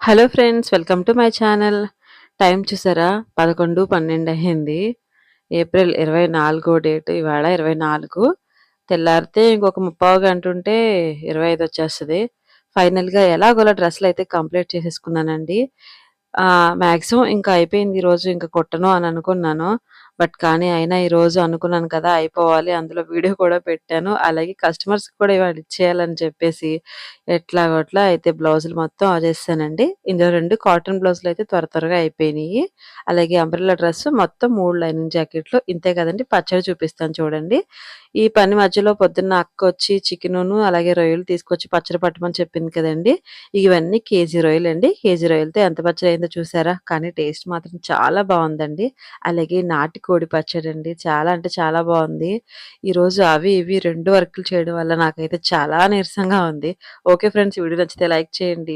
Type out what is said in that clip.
Hello friends welcome to my channel. Time చూసారా? పదకొండు పన్నెండు అయ్యింది. ఏప్రిల్ ఇరవై నాలుగో డేట్ ఇవాళ ఇరవై నాలుగు. తెల్లారితే ఇంకొక ముప్పావు గంట ఉంటే ఇరవై ఐదు వచ్చేస్తుంది. ఫైనల్గా ఎలాగోలా డ్రెస్సులు అయితే కంప్లీట్ చేసేసుకున్నానండి. మ్యాక్సిమం ఇంకా అయిపోయింది ఈరోజు ఇంకా కొట్టను అని అనుకున్నాను. బట్ కానీ అయినా ఈరోజు అనుకున్నాను కదా అయిపోవాలి అందులో వీడియో కూడా పెట్టాను. అలాగే కస్టమర్స్ కూడా ఇవాళ ఇచ్చేయాలని చెప్పేసి ఎట్లాగోట్లా అయితే బ్లౌజులు మొత్తం చేస్తానండి ఇందులో రెండు కాటన్ బ్లౌజులు అయితే త్వర త్వరగా అయిపోయినాయి. అలాగే అంబ్రెల్లా డ్రెస్ మొత్తం మూడు లైనింగ్ జాకెట్లు ఇంతే కదండి పచ్చడి చూపిస్తాను చూడండి. ఈ పని మధ్యలో పొద్దున్న అక్క వచ్చి చికెను అలాగే రొయ్యలు తీసుకొచ్చి పచ్చడి పట్టమని చెప్పింది కదండి. ఇవన్నీ కేజీ రొయ్యలు అండి కేజీ రొయ్యలతో ఎంత పచ్చడి అయిందో చూసారా? కానీ టేస్ట్ మాత్రం చాలా బాగుందండి. అలాగే నాటి కోడి పచ్చడి అండి చాలా అంటే చాలా బాగుంది. ఈరోజు అవి ఇవి రెండు వర్కులు చేయడం వల్ల నాకైతే చాలా నీరసంగా ఉంది. ఓకే ఫ్రెండ్స్ వీడియో నచ్చితే లైక్ చేయండి.